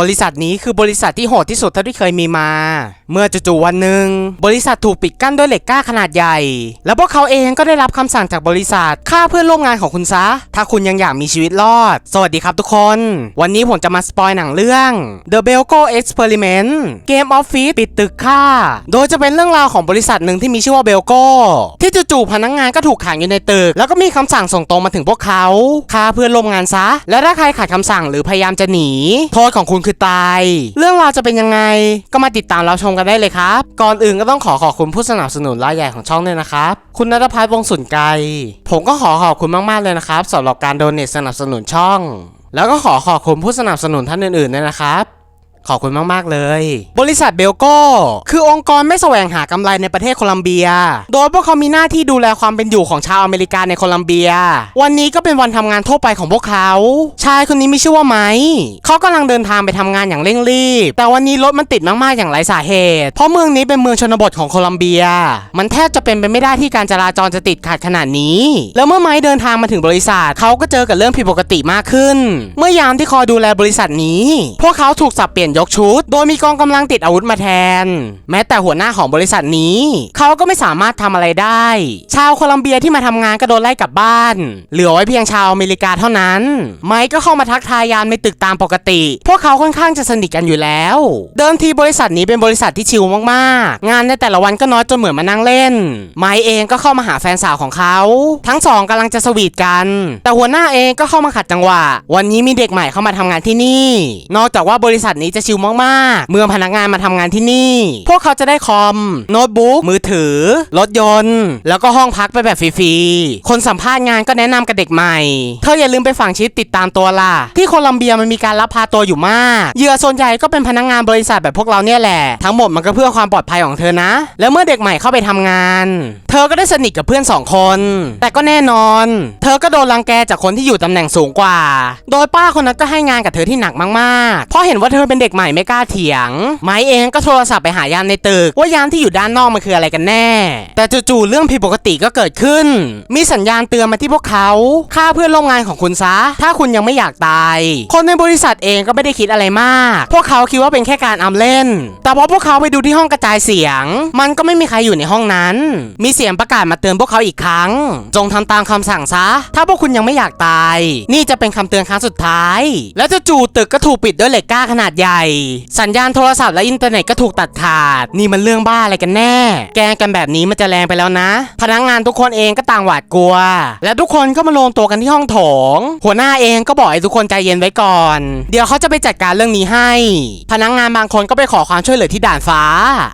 บริษัทนี้คือบริษัทที่โหดที่สุดเท่าที่เคยมีมา เมื่อจู่ๆวันหนึ่งบริษัทถูกปิดกั้นด้วยเหล็กก้าขนาดใหญ่ แล้วพวกเขาเองก็ได้รับคำสั่งจากบริษัทฆ่าเพื่อนร่วมงานของคุณซะ ถ้าคุณยังอยากมีชีวิตรอด สวัสดีครับทุกคน วันนี้ผมจะมาสปอยหนังเรื่อง The Belko Experiment Game Office ปิดตึกฆ่า โดยจะเป็นเรื่องราวของบริษัทหนึ่งที่มีชื่อว่าเบลโกที่จู่ๆพนักงานก็ถูกขังอยู่ในตึก แล้วก็มีคำสั่งส่งตรงมาถึงพวกเขาฆ่าเพื่อนร่วมงานซะ และถ้าใครขัดคำสั่งหรือพยายามจะหนีโทษของคุณคือตาย เรื่องราวจะเป็นยังไง ก็มาติดตามเราชมกันได้เลยครับ ก่อนอื่นก็ต้องขอขอบคุณผู้สนับสนุนรายใหญ่ของช่องด้วยนะครับ คุณนัทพัฒน์วงศ์สุนไกรผมก็ขอขอบคุณมากๆเลยนะครับสำหรับการโดเนทสนับสนุนช่อง แล้วก็ขอขอบคุณผู้สนับสนุนท่านอื่นๆด้วยนะครับ ขอบคุณมาก ๆ เลย บริษัทเบลโกคือองค์กรไม่แสวงหากำไรในประเทศโคลัมเบีย โดยพวกเขามีหน้าที่ดูแลความเป็นอยู่ของชาวอเมริกันในโคลัมเบีย วันนี้ก็เป็นวันทำงานทั่วไปของพวกเขา ชายคนนี้มีชื่อว่าไมค์เขากำลังเดินทางไปทำงานอย่างเร่งรีบ แต่วันนี้รถมันติดมาก ๆ อย่างไร้สาเหตุ เพราะเมืองนี้เป็นเมืองชนบทของโคลัมเบีย มันแทบจะเป็นไปไม่ได้ที่การจราจรจะติดขัดขนาดนี้ แล้วเมื่อไมค์เดินทางมาถึงบริษัทเขาก็เจอกับเรื่องผิดปกติมากขึ้น เมื่อยามที่คอยดูแลบริษัทนี้ พวกเขาถูกสับเปลี่ยนยกชุด โดยมีกองกำลังติดอาวุธมาแทน แม้แต่หัวหน้าของบริษัทนี้ เขาก็ไม่สามารถทำอะไรได้ ชาวโคลัมเบียที่มาทำงานก็โดนไล่กลับบ้าน เหลือไว้เพียงชาวอเมริกาเท่านั้น ไมค์ก็เข้ามาทักทายยามในตึกตามปกติ พวกเขาค่อนข้างจะสนิทกันอยู่แล้ว เดิมทีบริษัทนี้เป็นบริษัทที่ชิลมากๆ งานในแต่ละวันก็น้อยจนเหมือนมานั่งเล่น ไมค์เองก็เข้ามาหาแฟนสาวของเขา ทั้งสองกำลังจะสวีทกัน แต่หัวหน้าเองก็เข้ามาขัดจังหวะ วันนี้มีเด็กใหม่เข้ามาทำงานที่นี่ นอกจากว่าบริษัทนี้จะชิลมากๆ เมื่อพนักงานมาทำงานที่นี่ พวกเขาจะได้คอม โน้ตบุ๊ก มือถือ รถยนต์ แล้วก็ห้องพักไปแบบฟรีๆ คนสัมภาษณ์งานก็แนะนำกับเด็กใหม่ เธออย่าลืมไปฝังชิปติดตามตัวล่ะ ที่โคลัมเบียมันมีการลักพาตัวอยู่มาก เหยื่อส่วนใหญ่ก็เป็นพนักงานบริษัทแบบพวกเราเนี่ยแหละ ทั้งหมดมันก็เพื่อความปลอดภัยของเธอนะ แล้วเมื่อเด็กใหม่เข้าไปทำงาน เธอก็ได้สนิทกับเพื่อนสองคน แต่ก็แน่นอน เธอก็โดนรังแกจากคนที่อยู่ตำแหน่งสูงกว่า โดยป้าคนนั้นก็ให้งานกับเธอที่หนักมากๆ เพราะเห็นว่าเธอเป็นเด็กใหม่ไม่กล้าเถียง ไม้เองก็โทรศัพท์ไปหายามในตึก ว่ายามที่อยู่ด้านนอกมันคืออะไรกันแน่ แต่จู่ๆเรื่องผิดปกติก็เกิดขึ้น มีสัญญาณเตือนมาที่พวกเขาฆ่าเพื่อนร่วมงานของคุณซะ ถ้าคุณยังไม่อยากตาย คนในบริษัทเองก็ไม่ได้คิดอะไรมาก พวกเขาคิดว่าเป็นแค่การอำเล่น แต่พอพวกเขาไปดูที่ห้องกระจายเสียง มันก็ไม่มีใครอยู่ในห้องนั้น มีเสียงประกาศมาเตือนพวกเขาอีกครั้ง จงทำตามคำสั่งซะ ถ้าพวกคุณยังไม่อยากตาย นี่จะเป็นคำเตือนครั้งสุดท้าย แล้วจู่ๆตึกก็ถูกปิดด้วยเหล็กกล้าขนาดใหญ่สัญญาณโทรศัพท์และอินเทอร์เน็ตก็ถูกตัดขาด นี่มันเรื่องบ้าอะไรกันแน่ แกงกันแบบนี้มันจะแรงไปแล้วนะ พนักงานทุกคนเองก็ต่างหวาดกลัว และทุกคนก็มารวมตัวกันที่ห้องโถง หัวหน้าเองก็บอกให้ทุกคนใจเย็นไว้ก่อน เดี๋ยวเขาจะไปจัดการเรื่องนี้ให้ พนักงานบางคนก็ไปขอความช่วยเหลือที่ด่านฟ้า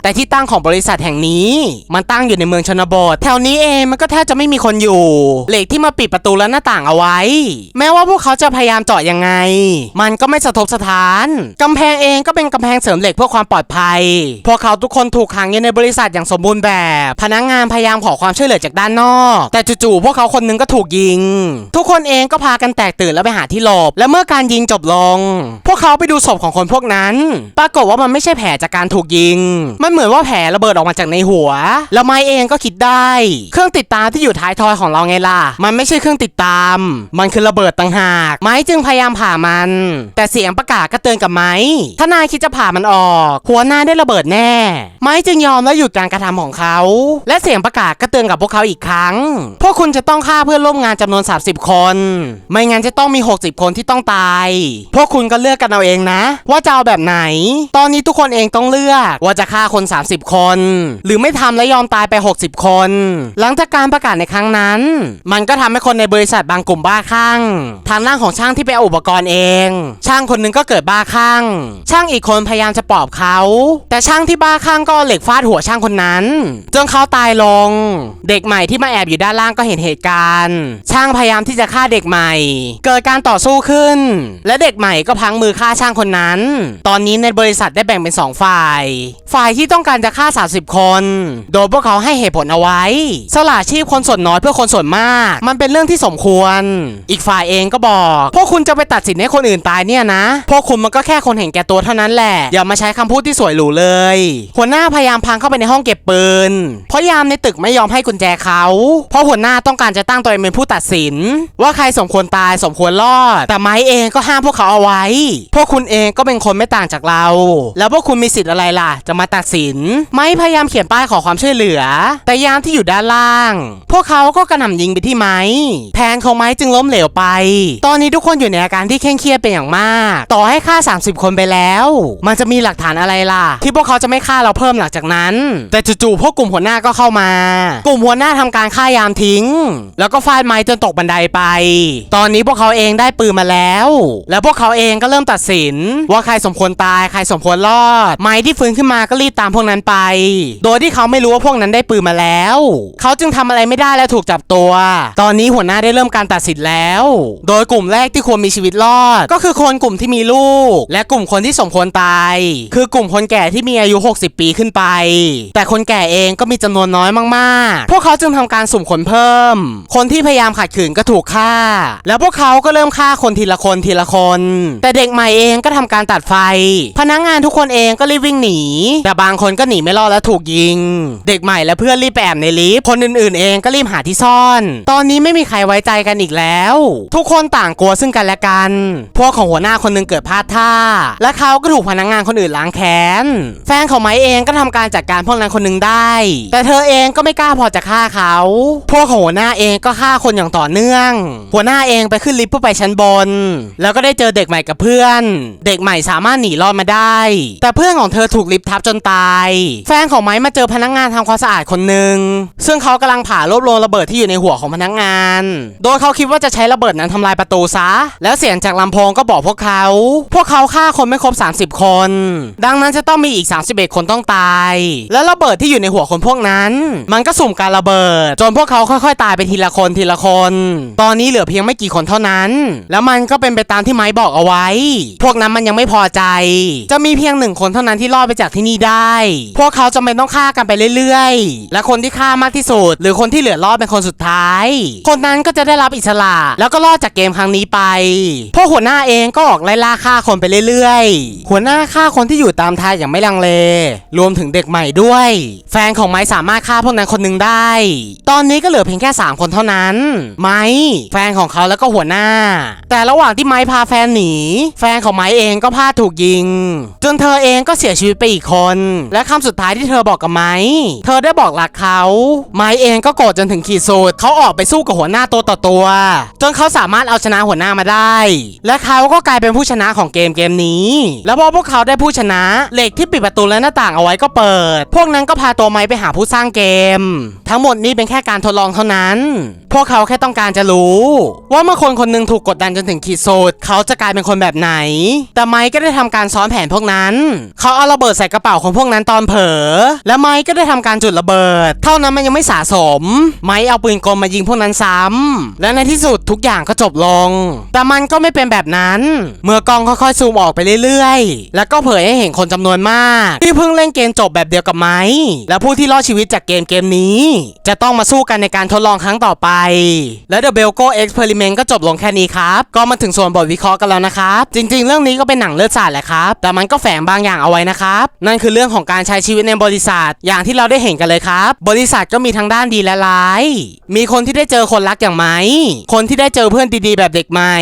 แต่ที่ตั้งของบริษัทแห่งนี้ มันตั้งอยู่ในเมืองชนบท แถวนี้เองมันก็แทบจะไม่มีคนอยู่ เหล็กที่มาปิดประตูและหน้าต่างเอาไว้ แม้ว่าพวกเขาจะพยายามเจาะยังไง มันก็ไม่สะทกสะท้านกำแพงเองก็เป็นกำแพงเสริมเหล็กเพื่อความปลอดภัย พวกเขาทุกคนถูกขังอยู่ในบริษัทอย่างสมบูรณ์แบบ พนักงานพยายามขอความช่วยเหลือจากด้านนอก แต่จู่ๆพวกเขาคนหนึงก็ถูกยิง ทุกคนเองก็พากันแตกตื่นแล้วไปหาที่หลบ และเมื่อการยิงจบลง พวกเขาไปดูศพของคนพวกนั้น ปรากฏว่ามันไม่ใช่แผลจากการถูกยิง มันเหมือนว่าแผลระเบิดออกมาจากในหัว แล้วไม้เองก็คิดได้ เครื่องติดตามที่อยู่ท้ายทอยของเราไงล่ะ มันไม่ใช่เครื่องติดตาม มันคือระเบิดต่างหาก ไม้จึงพยายามผ่ามัน แต่เสียงประกาศก็เตือนกับไม้ถ้านายคิดจะผ่ามันออก หัวนายได้ระเบิดแน่ ไม้จึงยอมและหยุดการกระทำของเขา และเสียงประกาศก็เตือนกับพวกเขาอีกครั้ง พวกคุณจะต้องฆ่าเพื่อนร่วมงานจำนวน 30 คน ไม่งั้นจะต้องมี 60 คนที่ต้องตาย พวกคุณก็เลือกกันเอาเองนะ ว่าจะเอาแบบไหน ตอนนี้ทุกคนเองต้องเลือกว่าจะฆ่าคน 30 คน หรือไม่ทำและยอมตายไป 60 คน หลังจากการประกาศในครั้งนั้น มันก็ทำให้คนในบริษัทบางกลุ่มบ้าคลั่งทางด้านของช่างที่ไปเอาอุปกรณ์เอง ช่างคนหนึงก็เกิดบ้าคลั่งช่างอีกคนพยายามจะปลอบเขา แต่ช่างที่บ้าข้างก็เหล็กฟาดหัวช่างคนนั้น จนเขาตายลง เด็กใหม่ที่มาแอบอยู่ด้านล่างก็เห็นเหตุการณ์ ช่างพยายามที่จะฆ่าเด็กใหม่ เกิดการต่อสู้ขึ้น และเด็กใหม่ก็พังมือฆ่าช่างคนนั้น ตอนนี้ในบริษัทได้แบ่งเป็นสองฝ่ายฝ่ายที่ต้องการจะฆ่า 30 คน โดยพวกเขาให้เหตุผลเอาไว้ สละชีพคนส่วนน้อยเพื่อคนส่วนมาก มันเป็นเรื่องที่สมควร อีกฝ่ายเองก็บอก พวกคุณจะไปตัดสินให้คนอื่นตายเนี่ยนะ พวกคุณมันก็แค่คนเห็นแก่ตัวเท่านั้นแหละ อย่ามาใช้คำพูดที่สวยหรูเลย หัวหน้าหน้าพยายามพังเข้าไปในห้องเก็บปืน เพราะยามในตึกไม่ยอมให้กุญแจเขา เพราะหัวหน้าต้องการจะตั้งตัวเองเป็นผู้ตัดสิน ว่าใครสมควรตายสมควรรอด แต่ไม้เองก็ห้ามพวกเขาเอาไว้ พวกคุณเองก็เป็นคนไม่ต่างจากเรา แล้วพวกคุณมีสิทธิ์อะไรล่ะจะมาตัดสิน ไม้พยายามเขียนป้ายขอความช่วยเหลือ แต่ยามที่อยู่ด้านล่าง พวกเขาก็กระหน่ำยิงไปที่ไม้แผนของไม้จึงล้มเหลวไป ตอนนี้ทุกคนอยู่ในอาการที่เคร่งเครียดเป็นอย่างมาก ต่อให้ฆ่า 30 คนไปแล้ว มันจะมีหลักฐานอะไรล่ะ ที่พวกเขาจะไม่ฆ่าเราเพิ่มหลังจากนั้น แต่จู่ๆพวกกลุ่มหัวหน้าก็เข้ามา กลุ่มหัวหน้าทำการฆ่ายามทิ้ง แล้วก็ฟาดไม้จนตกบันไดไป ตอนนี้พวกเขาเองได้ปืนมาแล้ว แล้วพวกเขาเองก็เริ่มตัดสิน ว่าใครสมควรตายใครสมควรรอด ไม้ที่ฟื้นขึ้นมาก็รีบตามพวกนั้นไป โดยที่เขาไม่รู้ว่าพวกนั้นได้ปืนมาแล้ว เขาจึงทำอะไรไม่ได้และถูกจับตัว ตอนนี้หัวหน้าได้เริ่มการตัดสินแล้ว โดยกลุ่มแรกที่ควรมีชีวิตรอด ก็คือคนกลุ่มที่มีลูก และกลุ่มคนที่สมควรตาย คือกลุ่มคนแก่ที่มีอายุ 60 ปีขึ้นไป แต่คนแก่เองก็มีจำนวนน้อยมากๆ พวกเขาจึงทำการสุ่มคนเพิ่ม คนที่พยายามขัดขืนก็ถูกฆ่า แล้วพวกเขาก็เริ่มฆ่าคนทีละคนทีละคน แต่เด็กใหม่เองก็ทำการตัดไฟ พนักงานทุกคนเองก็รีบวิ่งหนีแต่บางคนก็หนีไม่รอดและถูกยิง เด็กใหม่และเพื่อนรีบไปแอบในลิฟต์คนอื่นๆ เองก็รีบหาที่ซ่อน ตอนนี้ไม่มีใครไว้ใจกันอีกแล้ว ทุกคนต่างกลัวซึ่งกันและกัน พวกของหัวหน้าคนหนึงเกิดพลาดท่า และเขาก็ถูกพนักงานคนอื่นล้างแค้น แฟนของไม้เองก็ทำการจัดการพวกนั้นคนหนึงได้ แต่เธอเองก็ไม่กล้าพอจะฆ่าเขา พวกของหัวหน้าเองก็ฆ่าคนอย่างต่อเนื่อง หัวหน้าเองไปขึ้นลิฟต์เพื่อไปชั้นบน แล้วก็ได้เจอเด็กใหม่กับเพื่อน เด็กใหม่สามารถหนีรอดมาได้ แต่เพื่อนของเธอถูกลิฟต์ทับจนตาย แฟนของไม้มาเจอพนักงานทำความสะอาดคนหนึ่งซึ่งเขากำลังผ่ารวบรวมระเบิดที่อยู่ในหัวของพนักงาน โดยเขาคิดว่าจะใช้ระเบิดนั้นทำลายประตูซะ แล้วเสียงจากลำโพงก็บอกพวกเขา พวกเขาฆ่าคนไม่ครบ 30 คน ดังนั้นจะต้องมีอีก 31 คนต้องตาย แล้วระเบิดที่อยู่ในหัวคนพวกนั้น มันก็สุ่มการระเบิด จนพวกเขาค่อยๆ ตายไปทีละคนทีละคน ตอนนี้เหลือเพียงไม่กี่คนเท่านั้น แล้วมันก็เป็นไปตามที่ไม้บอกเอาไว้ พวกนั้นมันยังไม่พอใจ จะมีเพียงหนึ่งคนเท่านั้นที่รอดไปจากที่นี่ได้ พวกเขาจำเป็นต้องฆ่ากันไปเรื่อยๆ และคนที่ฆ่ามากที่สุด หรือคนที่เหลือรอดเป็นคนสุดท้าย คนนั้นก็จะได้รับอิสระแล้วก็รอดจากเกมครั้งนี้ไป พวกหัวหน้าเองก็ออกไล่ล่าฆ่าคนไปเรื่อยๆ หัวหน้าฆ่าคนที่อยู่ตามทางอย่างไม่ลังเล รวมถึงเด็กใหม่ด้วย แฟนของไม้สามารถฆ่าพวกนั้นคนหนึ่งได้ ตอนนี้ก็เหลือเพียงแค่ 3 คนเท่านั้น ไม้แฟนของเขาแล้วก็หัวหน้า แต่ระหว่างที่ไม้พาแฟนหนี แฟนของไม้เองก็พลาดถูกยิง จนเธอเองก็เสียชีวิตไปอีกคนและคำสุดท้ายที่เธอบอกกับไม้เธอได้บอกรักเขาไม้เองก็โกรธจนถึงขีดสุดเขาออกไปสู้กับหัวหน้าตัวต่อตัว จนเขาสามารถเอาชนะหัวหน้ามาได้ และเขาก็กลายเป็นผู้ชนะของเกมเกมนี้ แล้วพอพวกเขาได้ผู้ชนะ เหล็กที่ปิดประตูและหน้าต่างเอาไว้ก็เปิด พวกนั้นก็พาตัวไม้ไปหาผู้สร้างเกม ทั้งหมดนี้เป็นแค่การทดลองเท่านั้น พวกเขาแค่ต้องการจะรู้ ว่าเมื่อคนคนหนึ่งถูกกดดันจนถึงขีดสุดเขาจะกลายเป็นคนแบบไหน แต่ไม้ก็ได้ทำการซ้อนแผนพวกนั้น เขาเอาระเบิดใส่กระเป๋าของพวกนั้นตอนเผลอและไม้ก็ได้ทำการจุดระเบิด เท่านั้นมันยังไม่สะสม ไม้เอาปืนกลมายิงพวกนั้นซ้ำและในที่สุดทุกอย่างก็จบลง แต่มันก็ไม่เป็นแบบนั้น เมื่อกล้องค่อยๆซูมออกไปเรื่อยๆ แล้วก็เผยให้เห็นคนจำนวนมาก ที่เพิ่งเล่นเกมจบแบบเดียวกับไม้และผู้ที่รอดชีวิตจากเกมเกมนี้ จะต้องมาสู้กันในการทดลองครั้งต่อไป และ The Belko Experiment ก็จบลงแค่นี้ครับ ก็มาถึงส่วนบทวิเคราะห์กันแล้วนะครับ จริง ๆ เรื่องนี้ก็เป็นหนังเลือดสาดแหละครับ แต่มันก็แฝงบางอย่างเอาไว้นะครับ นั่นคือือเรื่องของการใช้ชีวิตในบริษัท อย่างที่เราได้เห็นกันเลยครับ บริษัทก็มีทั้งด้านดีและร้าย มีคนที่ได้เจอคนรักอย่างไหม คนที่ได้เจอเพื่อนดีๆ แบบเด็กใหม่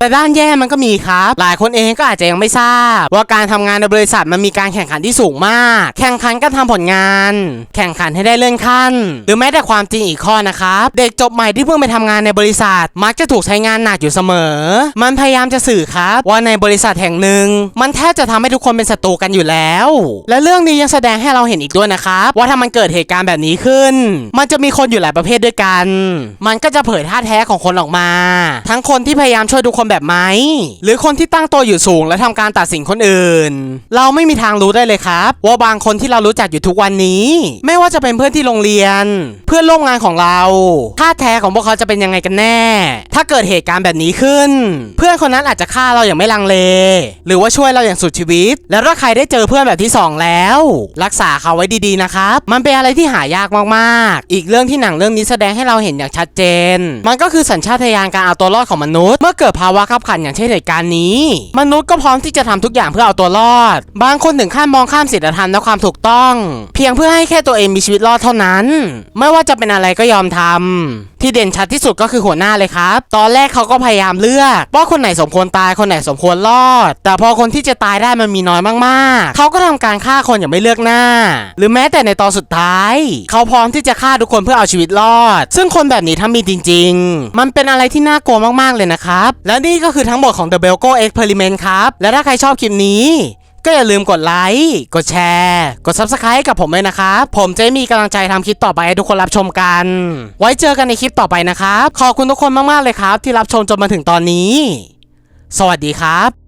แต่ด้านแย่มันก็มีครับ หลายคนเองก็อาจจะยังไม่ทราบ ว่าการทำงานในบริษัทมันมีการแข่งขันที่สูงมาก แข่งขันการทำผลงาน แข่งขันให้ได้เลื่อนขั้น หรือแม้แต่ความจริงอีกข้อนะครับ เด็กจบใหม่ที่เพิ่งไปทำงานในบริษัท มักจะถูกใช้งานหนักอยู่เสมอ มันพยายามจะสื่อครับว่าในบริษัทแห่งหนึ่ง มันแทบจะทำให้ทุกคนเป็นศัตรูกันอยู่แล้วและเรื่องนี้ยังแสดงให้เราเห็นอีกด้วยนะครับ ว่าถ้ามันเกิดเหตุการณ์แบบนี้ขึ้น มันจะมีคนอยู่หลายประเภทด้วยกัน มันก็จะเผยท่าแท้ของคนออกมา ทั้งคนที่พยายามช่วยทุกคนแบบไหมหรือคนที่ตั้งตัวอยู่สูง และทำการตัดสินคนอื่น เราไม่มีทางรู้ได้เลยครับ ว่าบางคนที่เรารู้จักอยู่ทุกวันนี้ ไม่ว่าจะเป็นเพื่อนที่โรงเรียน เพื่อนร่วมงานของเราท่าแท้ของพวกเขาจะเป็นยังไงกันแน่ ถ้าเกิดเหตุการณ์แบบนี้ขึ้น เพื่อนคนนั้นอาจจะฆ่าเราอย่างไม่ลังเล หรือว่าช่วยเราอย่างสุดชีวิต แล้วถ้าใครได้เจอเพื่อนแบบที่สองแล้ว รักษาเขาไว้ดีๆนะครับ มันเป็นอะไรที่หายากมากๆ อีกเรื่องที่หนังเรื่องนี้แสดงให้เราเห็นอย่างชัดเจน มันก็คือสัญชาตญาณการเอาตัวรอดของมนุษย์ เมื่อเกิดภาวะขับขันอย่างเช่นเหตุการณ์นี้ มนุษย์ก็พร้อมที่จะทำทุกอย่างเพื่อเอาตัวรอด บางคนถึงขั้นมองข้ามศีลธรรมและความถูกต้อง เพียงเพื่อให้แค่ตัวเองมีชีวิตรอดเท่านั้น ไม่ว่าจะเป็นอะไรก็ยอมทำที่เด่นชัดที่สุดก็คือหัวหน้าเลยครับ ตอนแรกเขาก็พยายามเลือกว่าคนไหนสมควรตายคนไหนสมควรรอด แต่พอคนที่จะตายได้มันมีน้อยมากๆ เขาก็ทำการฆ่าคนอย่างไม่เลือกหน้า หรือแม้แต่ในตอนสุดท้าย เขาพร้อมที่จะฆ่าทุกคนเพื่อเอาชีวิตรอด ซึ่งคนแบบนี้ถ้ามีจริง ๆ มันเป็นอะไรที่น่ากลัวมากๆเลยนะครับ และนี่ก็คือทั้งหมดของ The Belko Experiment ครับ และถ้าใครชอบคลิปนี้ก็อย่าลืมกดไลค์ กดแชร์ กด Subscribe ให้กับผมเลยนะครับ ผมจะมีกำลังใจทำคลิปต่อไปให้ทุกคนรับชมกัน ไว้เจอกันในคลิปต่อไปนะครับ ขอบคุณทุกคนมาก ๆ เลยครับ ที่รับชมจนมาถึงตอนนี้ สวัสดีครับ